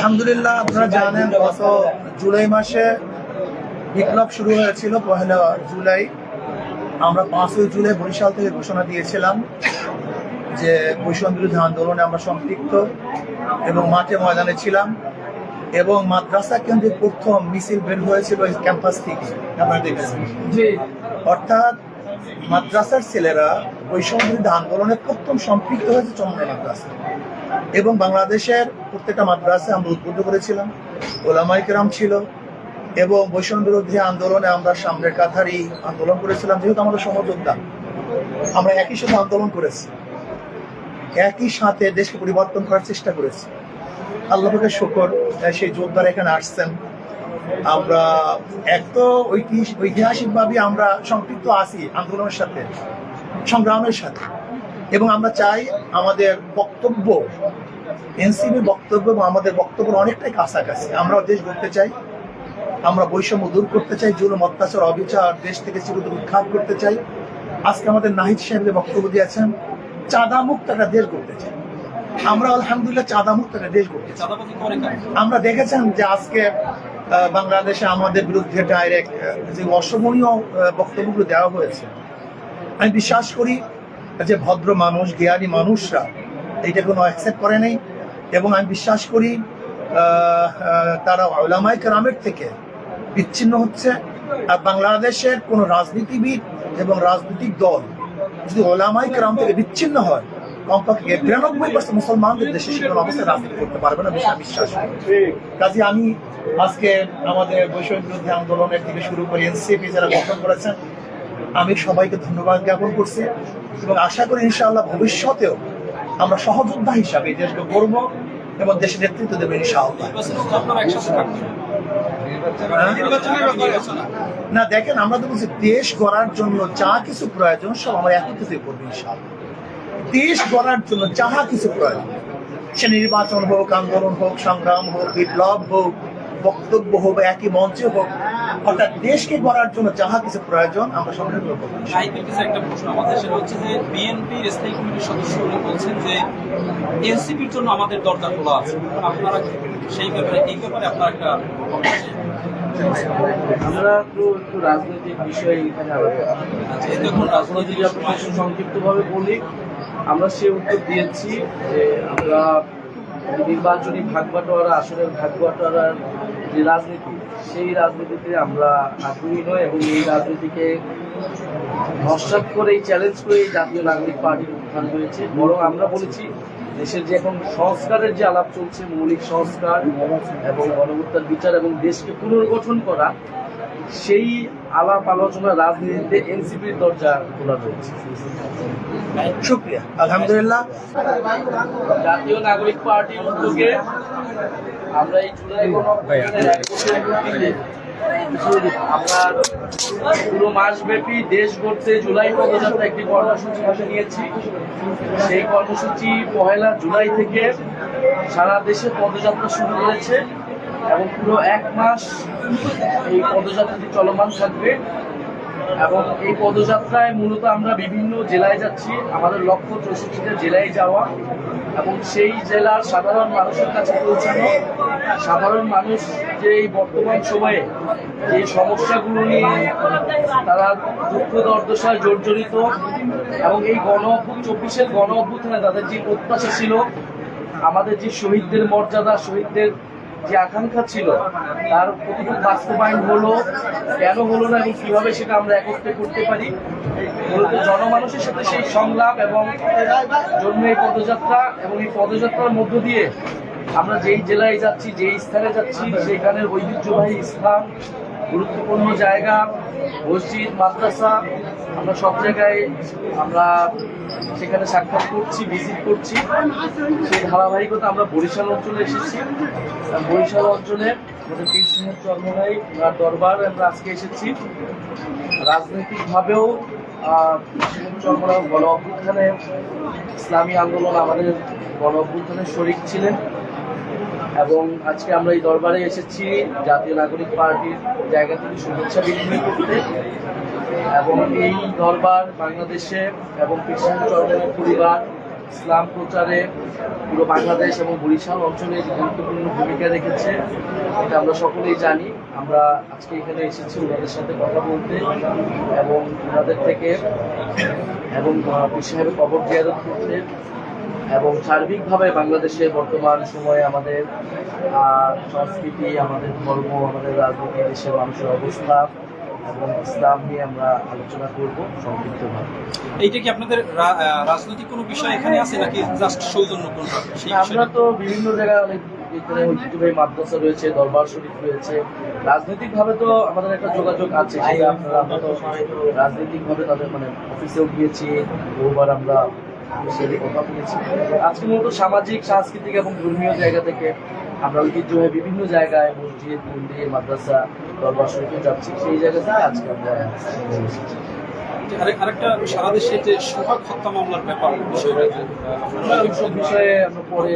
আলহামদুলিল্লাহ আপনারা জানেন গত জুলাই মাসে বিপ্লব শুরু হয়েছিল পহেলা জুলাই। আমরা পাঁচই জুলাই বরিশাল থেকে ঘোষণা দিয়েছিলাম যে বৈষম্য বিরোধী আন্দোলনে আমরা সম্পৃক্ত এবং মাঠে ময়দানে ছিলাম এবং মাদ্রাসা কেন্দ্রিক প্রথম মিছিল বের হয়েছিল ক্যাম্পাস থেকে। আপনারা দেখেছেন অর্থাৎ মাদ্রাসার ছেলেরা বৈষম্য বিরোধী আন্দোলনে প্রথম সম্পৃক্ত হয়েছে চন্দ্র মাদ্রাসা। এবং বাংলাদেশের প্রত্যেকটা মাদ্রাসে আমরা উদ্বুদ্ধ করেছিলাম। ওলামাই কেরাম ছিল এবং বৈষম্য বিরোধী আন্দোলনে আমরা সামনের কাথারি আন্দোলন করেছিলাম, যেহেতু আমাদের সহযোদ্ধা। আমরা একই সাথে আন্দোলন করেছি। একই সাথে দেশকে পরিবর্তন করার চেষ্টা করেছি। আল্লাহকে শুকর সেই যোদ্ধারা এখানে আসছেন। আমরা এক তো ঐতিহাসিক ঐতিহাসিকভাবে আমরা সম্পৃক্ত আছি আন্দোলনের সাথে, সংগ্রামের সাথে। এবং আমরা চাই আমাদের বক্তব্য এনসিবির বক্তব্য এবং আমাদের বক্তব্য অনেকটাই কাছাকাছি। আমরা দেশ গড়তে চাই আমরা বৈষম্য দূর করতে চাই জুলুম অত্যাচার অবিচার দেশ থেকে চিরতর উৎখাত করতে চাই। আজকে আমাদের নাহিদ সাহেব যে বক্তব্য দিয়েছেন চাঁদা মুক্ত একটা দেশ গড়তে চাই। আমরা আলহামদুলিল্লাহ চাঁদা মুক্ত একটা দেশ গড়তে চাই। করে আমরা দেখেছেন যে আজকে বাংলাদেশে আমাদের বিরুদ্ধে ডাইরেক্ট যে অসমনীয় বক্তব্যগুলো দেওয়া হয়েছে। আমি বিশ্বাস করি যে ভদ্র মানুষ জ্ঞানী মানুষরা এইটা কোনো অ্যাকসেপ্ট করে নাই এবং আমি বিশ্বাস করি তারা ওলামাই কেরামের থেকে বিচ্ছিন্ন হচ্ছে আর বাংলাদেশের কোনো রাজনীতিবিদ এবং রাজনৈতিক দল যদি ওলামাই কেরাম থেকে বিচ্ছিন্ন হয়, কমপক্ষে বিরানব্বই পার্সেন্ট মুসলমানদের দেশে সে কোনো অবস্থায় রাজনীতি করতে পারবে না, বিষয়ে বিশ্বাস করি। কাজে আমি আজকে আমাদের বৈষয়িক বিরোধী আন্দোলনের থেকে শুরু করে এনসিপি যারা গঠন করেছেন, আমি সবাইকে ধন্যবাদ জ্ঞাপন করছি এবং আশা করি ইনশাআল্লাহ ভবিষ্যতেও আমরা সহযোদ্ধা হিসাবে দেশকে করব এবং দেশের নেতৃত্ব দেবে ইনশাআল্লাহ নির্বাচনে তো আপনারা একসাথে থাকবেন হ্যাঁ? না, দেখেন, আমরা তো বলছি দেশ গড়ার জন্য যা কিছু প্রয়োজন, সব আমরা একত্রিত করব দেশ গড়ার জন্য যাহা কিছু প্রয়োজন, সে নির্বাচন হোক, আন্দোলন হোক, সংগ্রাম হোক, বিপ্লব হোক, বক্তব্য হোক একই মঞ্চে হোক অর্থাৎ দেশকে গড়ার জন্য যাহা কিছু প্রয়োজন আমরা সম্পূর্ণ করব। সাহিত্যের কিছু একটা প্রশ্ন আমাদের সেটা হচ্ছে যে বিএনপির স্থায়ী কমিটির সদস্য উনি বলছেন যে এনসিপির জন্য আমাদের দরজা খোলা আছে। আপনারা সেই ব্যাপারে এই ব্যাপারে আপনার একটা আমরা তো একটু রাজনৈতিক বিষয়ে এখানে আলোচনা আচ্ছা, এই দেখুন আপনাকে সংক্ষিপ্তভাবে বলি আমরা সে উত্তর দিয়েছি যে আমরা নির্বাচনী ভাগ বাটোয়ারা আসনের ভাগ বাটোয়ারার যে রাজনীতি সেই রাজনীতিতে আমরা আগ্রহী নয় এবং এই রাজনীতিকে নস্বাত করে চ্যালেঞ্জ করে এই জাতীয় নাগরিক পার্টির উত্থান হয়েছে। বরং আমরা বলেছি দেশের যে এখন সংস্কারের যে আলাপ চলছে মৌলিক সংস্কার এবং গণহত্যার বিচার এবং দেশকে পুনর্গঠন করা সেই আলাপ আলোচনা রাজনীতিতে এনসিপির দরজা খোলা রয়েছে। শুক্রিয়া। আলহামদুলিল্লাহ। জাতীয় নাগরিক পার্টির উদ্যোগে আমরা এই জুলাই আমরা পুরো মাসব্যাপী দেশ গড়তে জুলাই পদযাত্রা একটি কর্মসূচি হাতে নিয়েছি। সেই কর্মসূচি পহেলা জুলাই থেকে সারা দেশে পদযাত্রা শুরু করেছে এবং পুরো এক মাস এই পদযাত্রাটি চলমান থাকবে। এবং এই পদযাত্রায় মূলত আমরা বিভিন্ন জেলায় যাচ্ছি। আমাদের লক্ষ্য চৌষট্টিটা জেলায় যাওয়া। এবং সেই জেলার সাধারণ মানুষের কাছে পৌঁছানো সাধারণ মানুষ যে এই বর্তমান সময়ে যে সমস্যাগুলো নিয়ে তারা দুঃখ, দর্দশায় জর্জরিত এবং এই গণ চব্বিশের গণ অভ্যুত্থানে তাদের যে প্রত্যাশা ছিল, আমাদের যে শহীদদের মর্যাদা, শহীদদের যে আকাঙ্ক্ষা ছিল, তার কতটুকু বাস্তবায়ন হলো, কেন হলো না এবং কীভাবে সেটা আমরা একত্রে করতে পারি? মূলত জনমানুষের সাথে সেই সংলাপ এবং জন্য এই পদযাত্রা এবং এই পদযাত্রার মধ্য দিয়ে আমরা যেই জেলায় যাচ্ছি, যেই স্থানে যাচ্ছি, সেখানের ঐতিহ্যবাহী স্থান গুরুত্বপূর্ণ জায়গা, মসজিদ, মাদ্রাসা আমরা সব জায়গায় আমরা সেখানে সাক্ষাৎ করছি ভিজিট করছি। সেই ধারাবাহিকতা আমরা বরিশাল অঞ্চলে এসেছি। বরিশাল অঞ্চলে পীর চর্মনাই ওনার দরবার আমরা আজকে এসেছি। রাজনৈতিকভাবেও সিংহ গণ অভ্যুত্থানে ইসলামী আন্দোলন আমাদের গণ অভ্যুত্থানে শরিক ছিলেন। এবং আজকে আমরা এই দরবারে এসেছি জাতীয় নাগরিক পার্টির জায়গা থেকে শুভেচ্ছা বিনিময় করতে। এবং এই দরবার বাংলাদেশে এবং কৃষ্ণ চরণের পরিবার ইসলাম প্রচারে পুরো বাংলাদেশ এবং বরিশাল অঞ্চলে গুরুত্বপূর্ণ ভূমিকা রেখেছে, এটা আমরা সকলেই জানি। আমরা আজকে এখানে এসেছি ওনাদের সাথে কথা বলতে এবং ওনাদের থেকে এবং সাহেবের কবর জিয়ারত করতে এবং সার্বিকভাবে বাংলাদেশে বর্তমান সময়ে আমাদের সংস্কৃতি, আমাদের ধর্ম, আমাদের রাজনীতি, দেশের মানুষের অবস্থা এবং ইসলাম নিয়ে আমরা আলোচনা করব সংক্ষিপ্তভাবে। এইটা কি আপনাদের রাজনৈতিক কোনো বিষয় এখানে আছে নাকি জাস্ট সৌজন্য কোন আমরা তো বিভিন্ন জায়গায় অনেক এখানে ঐতিহ্যবাহী মাদ্রাসা রয়েছে দরবার শরীফ রয়েছে। রাজনৈতিক ভাবে তো আমাদের একটা যোগাযোগ আছে সেটা আমরা তো রাজনৈতিক ভাবে তাদের মানে অফিসেও গিয়েছি বহুবার আমরা কথা বলেছি। আজকে মূলত সামাজিক সাংস্কৃতিক এবং ধর্মীয় জায়গা থেকে আমরা ঐতিহ্যবাহী বিভিন্ন জায়গায় মসজিদ মন্দির মাদ্রাসা দরবার শরীফে যাচ্ছি। সেই জায়গা থেকে আজকে আমরা আরেকটা সারা দেশে যে সোহাগ হত্যা মামলার ব্যাপার বিষয়টা যে, আহ, আপনারা এইসব বিষয়ে আমরা পরে